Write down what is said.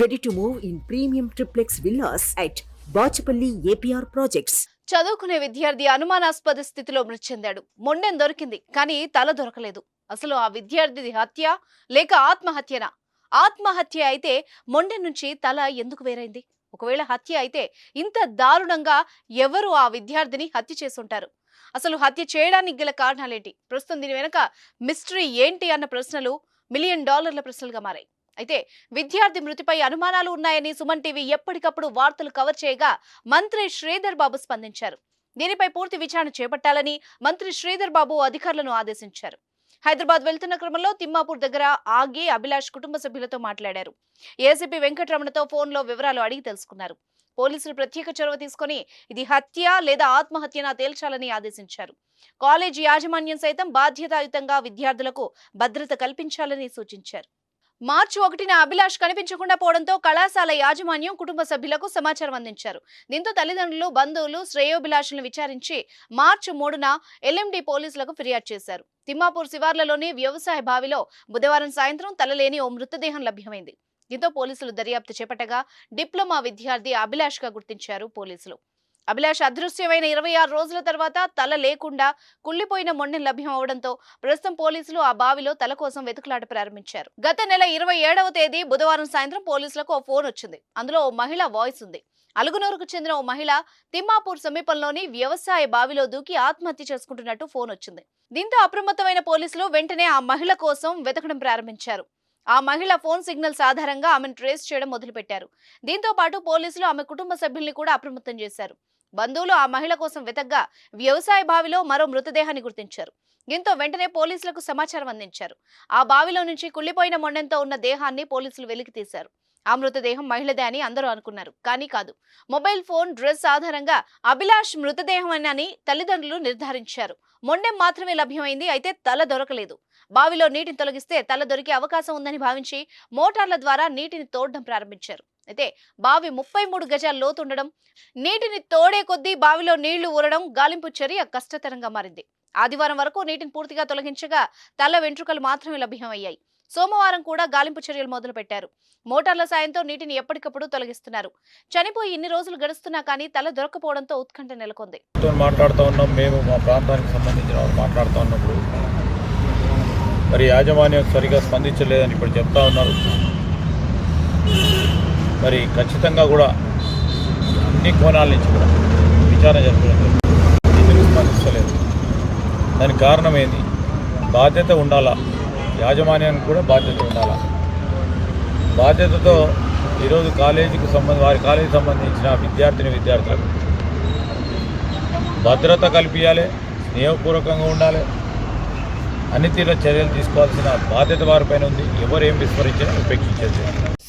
Ready to move in premium triplex villas at Bachupally APR projects చదువుకునే విద్యార్థి అనుమానాస్పద స్థితిలో మృతి చెందాడు మొండెం దొరికింది కానీ తల దొరకలేదు. అసలు ఆ విద్యార్థిది హత్య లేక ఆత్మహత్యనా? ఆత్మహత్య అయితే మొండెం నుంచి తల ఎందుకు వేరైంది? ఒకవేళ హత్య అయితే ఇంత దారుణంగా ఎవరు ఆ విద్యార్థిని హత్య చేసుంటారు? అసలు హత్య చేయడానికి గల కారణాలేంటి? ప్రస్తుతం దీని వెనక మిస్టరీ ఏంటి అన్న ప్రశ్నలు మిలియన్ డాలర్ల ప్రశ్నలుగా మారాయి. అయితే విద్యార్థి మృతిపై అనుమానాలు ఉన్నాయని సుమన్ టీవీ ఎప్పటికప్పుడు వార్తలు కవర్ చేయగా మంత్రి శ్రీధర్ బాబు స్పందించారు. దీనిపై పూర్తి విచారణ చేపట్టాలని మంత్రి శ్రీధర్ బాబు అధికారులను ఆదేశించారు. హైదరాబాద్ వెళ్తున్న క్రమంలో తిమ్మాపూర్ దగ్గర ఆగి అభిలాష్ కుటుంబ సభ్యులతో మాట్లాడారు. ఏసీపీ వెంకటరమణతో ఫోన్లో వివరాలు అడిగి తెలుసుకున్నారు. పోలీసులు ప్రత్యేక చొరవ తీసుకొని ఇది హత్య లేదా ఆత్మహత్యనా తేల్చాలని ఆదేశించారు. కాలేజీ యాజమాన్యం సైతం బాధ్యతాయుతంగా విద్యార్థులకు భద్రత కల్పించాలని సూచించారు. మార్చి ఒకటిన అభిలాష్ కనిపించకుండా పోవడంతో కళాశాల యాజమాన్యం కుటుంబ సభ్యులకు సమాచారం అందించారు. దీంతో తల్లిదండ్రులు బంధువులు శ్రేయోభిలాషులను విచారించి మార్చి మూడున ఎల్ఎండి పోలీసులకు ఫిర్యాదు చేశారు. తిమ్మాపూర్ శివార్లలోని వ్యవసాయ బావిలో బుధవారం సాయంత్రం తలలేని ఓ మృతదేహం లభ్యమైంది. దీంతో పోలీసులు దర్యాప్తు చేపట్టగా డిప్లొమా విద్యార్థి అభిలాష్గా గుర్తించారు పోలీసులు. అభిలాష్ అదృశ్యమైన ఇరవై ఆరు రోజుల తర్వాత తల లేకుండా కుళ్ళిపోయిన మొండెం లభ్యం అవడంతో ప్రస్తుతం పోలీసులు ఆ బావిలో తల కోసం వెతుకులాట ప్రారంభించారు. గత నెల ఇరవై ఏడవ తేదీ బుధవారం సాయంత్రం పోలీసులకు ఓ ఫోన్ వచ్చింది. అందులో ఓ మహిళ వాయిస్ ఉంది. అలుగునూరుకు చెందిన ఓ మహిళ తిమ్మాపూర్ సమీపంలోని వ్యవసాయ బావిలో దూకి ఆత్మహత్య చేసుకుంటున్నట్టు ఫోన్ వచ్చింది. దీంతో అప్రమత్తమైన పోలీసులు వెంటనే ఆ మహిళ కోసం వెతకడం ప్రారంభించారు. ఆ మహిళ ఫోన్ సిగ్నల్స్ ఆధారంగా ఆమెను ట్రేస్ చేయడం మొదలుపెట్టారు. దీంతో పాటు పోలీసులు ఆమె కుటుంబ సభ్యుల్ని కూడా అప్రమత్తం చేశారు. బంధువులు ఆ మహిళ కోసం వెతగ్గా వ్యవసాయ బావిలో మరో మృతదేహాన్ని గుర్తించారు. దీంతో వెంటనే పోలీసులకు సమాచారం అందించారు. ఆ బావిలో నుంచి కుళ్ళిపోయిన మొండెంతో ఉన్న దేహాన్ని పోలీసులు వెలికి తీశారు. ఆ మృతదేహం మహిళదే అని అందరూ అనుకున్నారు. కానీ కాదు. మొబైల్ ఫోన్ డ్రెస్ ఆధారంగా అభిలాష్ మృతదేహం అని తల్లిదండ్రులు నిర్ధారించారు. మొండెం మాత్రమే లభ్యమైంది అయితే తల దొరకలేదు. బావిలో నీటిని తొలగిస్తే తల దొరికే అవకాశం ఉందని భావించి మోటార్ల ద్వారా నీటిని తోడడం ప్రారంభించారు. అయితే బావి ముప్పై మూడు గజాల లోతుండడం నీటిని తోడే కొద్దీ బావిలో నీళ్ళు ఊరడం గాలింపు చర్య కష్టతరంగా మారింది. ఆదివారం వరకు నీటిని పూర్తిగా తొలగించగా తల వెంట్రుకలు మాత్రమే లభ్యమయ్యాయి. సోమవారం కూడా గాలింపు చర్యలు మొదలుపెట్టారు. మోటార్ల సాయంతో నీటిని ఎప్పటికప్పుడు తొలగిస్తున్నారు. చనిపోయి ఇన్ని రోజులు గడుస్తున్నా కానీ తల దొరకపోవడంతో ఉత్కంఠ నెలకొంది. మాట్లాడుతూ ఉన్నాం. మేము మా ప్రాంతానికి సంబంధించిన మాట్లాడుతూ ఉన్నప్పుడు మరి యాజమాన్యం సరిగా స్పందించలేదని ఇప్పుడు చెప్తా ఉన్నారు. మరి ఖచ్చితంగా కూడా అన్ని కోణాల నుంచి కూడా విచారణ జరపడం ఎందుకు స్పందించలేదు దానికి కారణం ఏంది? బాధ్యత ఉండాలా? యాజమాన్యానికి కూడా బాధ్యత ఉండాలా? బాధ్యతతో ఈరోజు కాలేజీకి సంబంధ వారి కాలేజీకి సంబంధించిన విద్యార్థిని విద్యార్థులకు భద్రత కల్పించాలి స్నేహపూర్వకంగా ఉండాలి. అన్ని తీరుల చర్యలు తీసుకోవాల్సిన బాధ్యత వారిపైన ఉంది. ఎవరు ఏం విస్మరించినా ఉపేక్షించేది